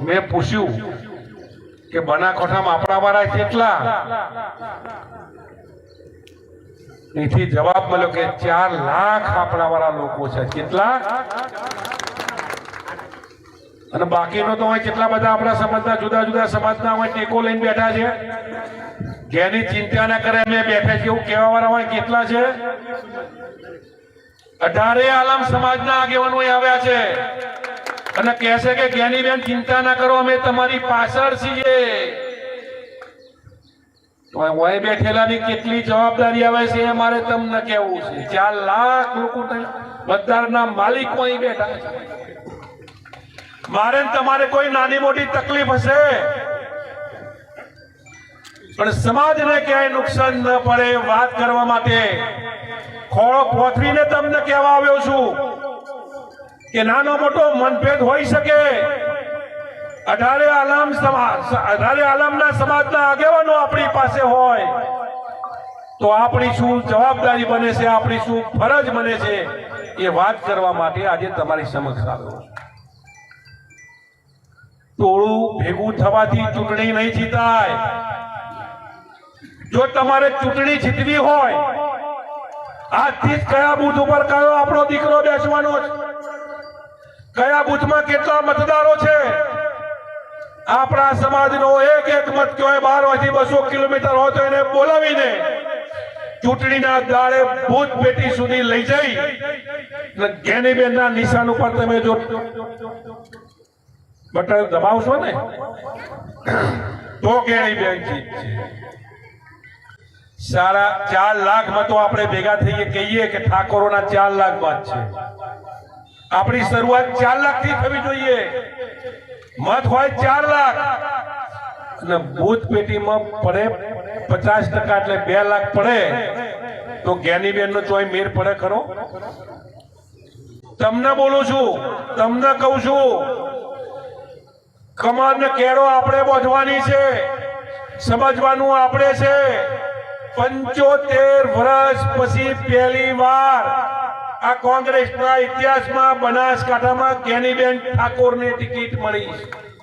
મેં પૂછ્યું કે બનાસકાંઠામાં આપણા વાળા કેટલા? એથી જવાબ મળ્યો કે ચાર લાખ આપણા વાળા લોકો છે. કેટલા? અને બાકીનો તો કેટલા બધા આપણા સમાજના જુદા જુદા સમાજના હોય, ટેકો લઈને બેઠા છે? જેની ચિંતા ના કરે અમે બેઠા છીએ એવું કહેવા વાળા હોય કેટલા છે? અઢારે આલમ સમાજના આગેવાનો આવ્યા છે. અને કહે છે કે જ્ઞાનીબેન ચિંતા ના કરો, અમે તમારી પાછળ છીએ. અહીં બેઠેલાની કેટલી જવાબદારી આવે છે એ મારે તમને કહેવું છે. ચાર લાખ લોકો બધાના માલિકો અહીં બેઠા છે. મારે તમારે કોઈ નાની મોટી તકલીફ હશે? પણ સમાજને ક્યાંય નુકસાન ન પડે વાત કરવા માટે. ખોળો પોથવીને તમને કહેવા આવ્યો છું. કે નાનો મોટો મનભેદ હોઈ શકે. અઢારે આલામ અઢારે આલામના સમાજના આગેવાનો આપણી પાસે હોય, તો આપણી શું જવાબદારી બને છે, આપણી શું ફરજ બને છે, એ વાત કરવા માટે આજે તમારી સમક્ષ આવ્યો ટોળું ભેગું થવાથી ચૂંટણી નહીં જીતાય. જો તમારે ચૂંટણી જીતવી હોય, આજથી જ કયા બુથ ઉપર કયો આપણો દીકરો બેસવાનો છે? કયા બુથમાં કેટલા મતદારો છે? આપણા સમાજનો એક એક મત કયો બારમાંથી બસો કિલોમીટર હોય તો એને બોલાવીને ચૂંટણીના ગાળે ભૂત પેટી સુધી લઈ જઈ. અને જ્ઞાનીબેનના નિશાન ઉપર તમે જો બટન દબાવશો ને, તો જ્ઞાનીબેન જીતશે સારા ચાર લાખ મતો આપણે ભેગા થઈએ કહીએ કે ઠાકોરોના ચાર લાખ બાદ છે. આપણી શરૂઆત ચાર લાખથી થવી જોઈએ. મત હોય ચાર લાખ. અને ભૂત પેટીમાં પડે પચાસ ટકા એટલે બે લાખ પડે. તો જ્ઞાનીબેન નો ચોય મેર પડે ખરો? તમને બોલું છું, તમને કહું છું કમાન કેળો આપણે બોધવાની છે, સમજવાનું આપણે છે. પંચોતેર વર્ષ પછી પહેલી વાર આ કોંગ્રેસના ઇતિહાસમાં બનાસકાંઠામાં કેનીબેન ઠાકોરને ટિકિટ મળી. છે